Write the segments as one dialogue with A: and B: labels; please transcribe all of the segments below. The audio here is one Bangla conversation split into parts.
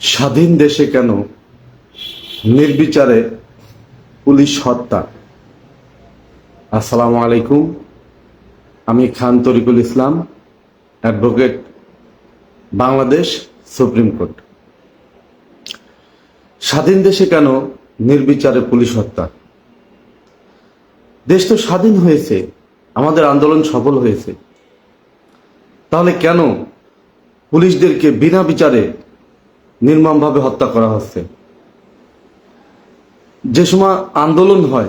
A: স্বাধীন দেশে কেন নির্বিচারে পুলিশ হত্যা? আসসালামু আলাইকুম। আমি Khan Tarikul Islam, advocate, Bangladesh supreme court. স্বাধীন দেশে কেন নির্বিচারে পুলিশ হত্যা? দেশ তো স্বাধীন হয়েছে, আমাদের আন্দোলন সফল হয়েছে। তাহলে কেন পুলিশদেরকে বিনা বিচারে নির্মমভাবে হত্যা করা হচ্ছে। যে সময় আন্দোলন হয়,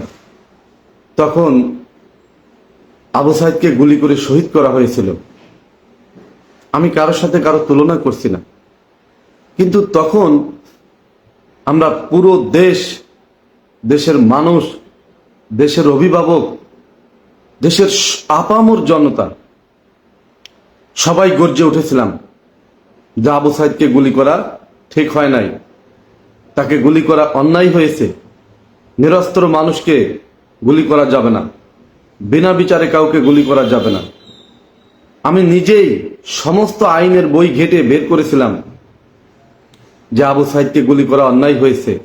A: তখন আবু সাইদকে গুলি করে শহীদ করা হয়েছিল। আমি কারোর সাথে কারও তুলনা করছি না। কিন্তু তখন আমরা পুরো দেশ, দেশের মানুষ, দেশের অভিভাবক, দেশের আপামর জনতা, সবাই গর্জে উঠেছিলাম যে আবু সাইদকে গুলি করা ঠিক হয় নাই। তাকে গুলি করা অন্যায় হয়েছে। নিরস্ত্র মানুষকে গুলি করা যাবে না। বিনা বিচারে কাউকে গুলি করা যাবে না। আমি নিজেই সমস্ত আইনের বই ঘেটে বের করেছিলাম যে আবু সাইদকে গুলি করা অন্যায় হয়েছে।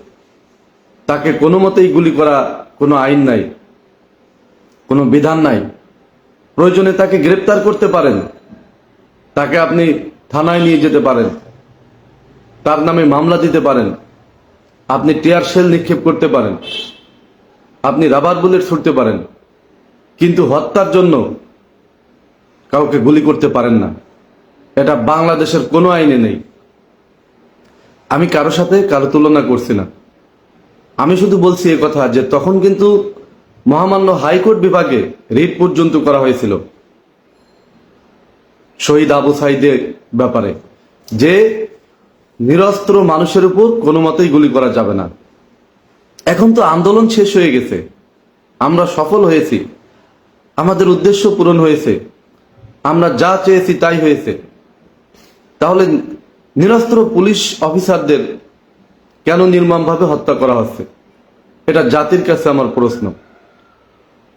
A: তাকে কোনো মতেই গুলি করা কোনো আইন নাই, কোনো বিধান নাই। প্রয়োজনে তাকে গ্রেপ্তার করতে পারেন। তাকে আপনি থানায় নিয়ে যেতে পারেন। তার নামে মামলা দিতে পারেন। আপনি টিয়ার সেল নিক্ষেপ করতে পারেন। আপনি রাবার বুলেট ছুটতে পারেন। কিন্তু হত্যার জন্য কাউকে গুলি করতে পারেন না। এটা বাংলাদেশের কোনো আইনে নেই। আমি কারও সাথে কারও তুলনা করছি না। আমি শুধু বলছি এ কথা যে তখন কিন্তু মহামান্য হাইকোর্ট বিভাগে রিট পর্যন্ত করা হয়েছিল। শহীদ আবু সাইদের ব্যাপারে। যে নিরস্ত্র মানুষের উপর কোনো মতেই গুলি করা যাবে না। এখন তো আন্দোলন শেষ হয়ে গেছে। আমরা সফল হয়েছি। আমাদের উদ্দেশ্য পূরণ হয়েছে। আমরা যা চেয়েছি তাই হয়েছে। তাহলে নিরস্ত্র পুলিশ অফিসারদের কেন নির্মমভাবে হত্যা করা হচ্ছে? এটা জাতির কাছে আমার প্রশ্ন।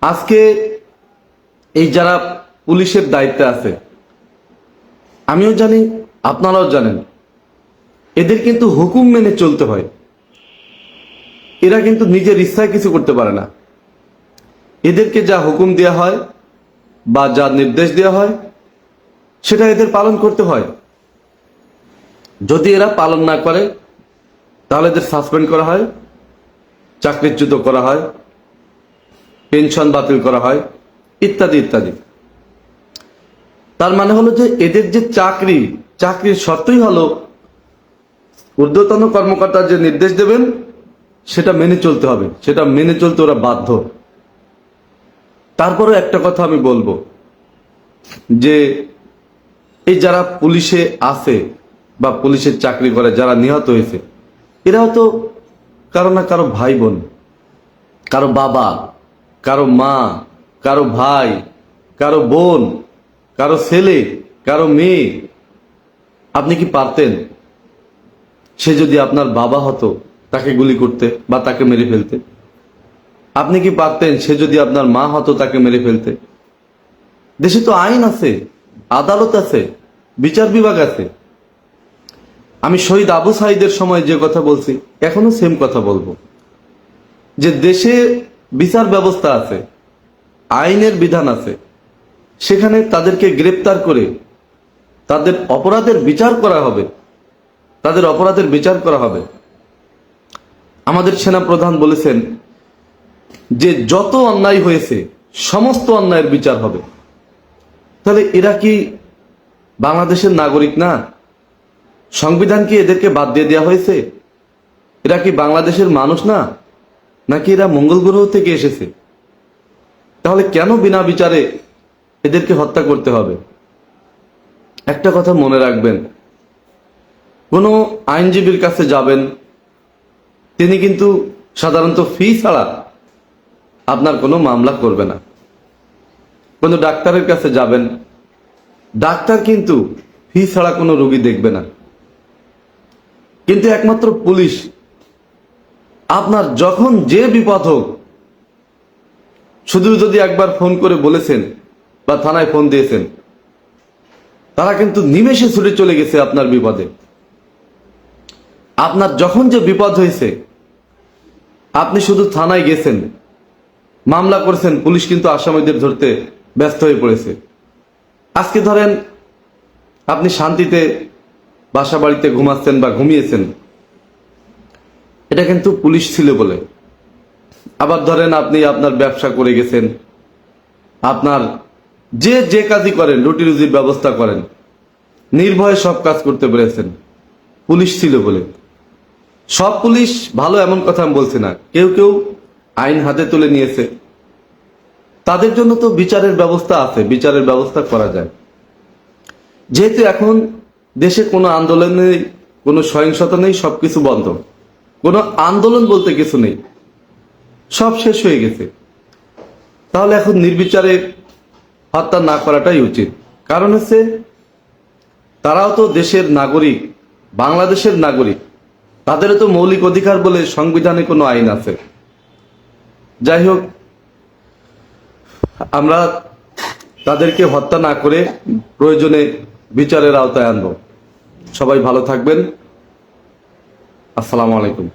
A: আজকে এই যারা পুলিশের দায়িত্বে আছে, আমিও জানি, আপনারাও জানেন এদের কিন্তু হুকুম মেনে চলতে হয়। এরা কিন্তু নিজের ইচ্ছায় কিছু করতে পারে না। এদেরকে যা হুকুম দেওয়া হয় বা যা নির্দেশ দেওয়া হয়, সেটা এদের পালন করতে হয়। যদি এরা পালন না করে, তাহলে এদের সাসপেন্ড করা হয়, চাকরিচ্যুত করা হয়, পেনশন বাতিল করা হয়, ইত্যাদি ইত্যাদি। তার মানে হলো যে এদের যে চাকরি, চাকরির শর্তই হলো ঊর্ধ্বতন কর্মকর্তা যে নির্দেশ দেবেন, সেটা মেনে চলতে হবে। সেটা মেনে চলতে ওরা বাধ্য। তারপরে একটা কথা আমি বলব, যে এই যারা পুলিশে আছে বা পুলিশের চাকরি করে, যারা নিহত হয়েছে, এরা হয়তো কারও না কারও ভাই বোন কারও বাবা, কারও মা, কারও ভাই, কারও বোন, কারও ছেলে, কারও মেয়ে। আপনি কি পারতেন? সে যদি আপনার বাবা হতো, তাকে গুলি করতে বা তাকে মেরে ফেলতে। আপনি কি পারতেন সে যদি আপনার মা হতো, তাকে মেরে ফেলতে? দেশে তো আইন আছে, আদালত আছে, বিচার বিভাগ আছে। আমি শহীদ আবু সাইদের সময় যে কথা বলছি, এখনও সেম কথা বলব। যে দেশে বিচার ব্যবস্থা আছে, আইনের বিধান আছে, সেখানে তাদেরকে গ্রেপ্তার করে তাদের অপরাধের বিচার করা হবে। তাদের অপরাধের বিচার করা হবে। আমাদের সেনা প্রধান বলেছেন যে যত অন্যায় হয়েছে, সমস্ত অন্যায়ের বিচার হবে। তাহলে এরা কি বাংলাদেশের নাগরিক না? সংবিধান কি এদেরকে বাদ দিয়ে দেওয়া হয়েছে? এরা কি বাংলাদেশের মানুষ না? নাকি এরা মঙ্গল গ্রহ থেকে এসেছে? তাহলে কেন বিনা বিচারে এদেরকে হত্যা করতে হবে? একটা কথা মনে রাখবেন কোনো আইনজীবীর কাছে যাবেন, তিনি কিন্তু সাধারণত ফি ছাড়া আপনার কোনো মামলা করবে না। কোনো ডাক্তারের কাছে যাবেন, ডাক্তার কিন্তু ফি ছাড়া কোনো রোগী দেখবে না। কিন্তু একমাত্র পুলিশ আপনার যখন যে বিপদ হোক, শুধু যদি একবার ফোন করে বলেছেন বা থানায় ফোন দিয়েছেন, তারা কিন্তু নিমেষে ছুটে চলে গেছে আপনার বিপদে। আপনার যখন যে বিপদ হয়েছে, আপনি শুধু থানায় গেছেন, মামলা করেছেন, পুলিশ কিন্তু আসামিদের ধরতে ব্যস্ত হয়ে পড়েছে। আজকে ধরেন আপনি শান্তিতে বাসা বাড়িতে ঘুমাচ্ছেন বা ঘুমিয়েছেন, এটা কিন্তু পুলিশ ছিল বলে। আবার ধরেন আপনি আপনার ব্যবসা করে গেছেন, আপনার যে যে কাজই করেন, রুটি রুজির ব্যবস্থা করেন, নির্ভয়ে সব কাজ করতে পেরেছেন, পুলিশ ছিল বলে। সব পুলিশ ভালো এমন কথা আমি বলছি না। কেউ কেউ আইন হাতে তুলে নিয়েছে। তাদের জন্য তো বিচারের ব্যবস্থা আছে, বিচারের ব্যবস্থা করা যায়। যেহেতু এখন দেশে কোনো আন্দোলন কোনো সহিংসতা নেই, সবকিছু বন্ধ। কোনো আন্দোলন বলতে কিছু নেই। সব শেষ হয়ে গেছে। তাহলে এখন নির্বিচারে হত্যা না করাটাই উচিত। কারণ হচ্ছে তারাও তো দেশের নাগরিক, বাংলাদেশের নাগরিক। তাদেরও তো মৌলিক অধিকার বলে সংবিধানে কোনো আইন আছে। যাই হোক, আমরা তাদেরকে হত্যা না করে প্রয়োজনে বিচারের আওতায় আনব। সবাই ভালো থাকবেন। আসসালামু আলাইকুম।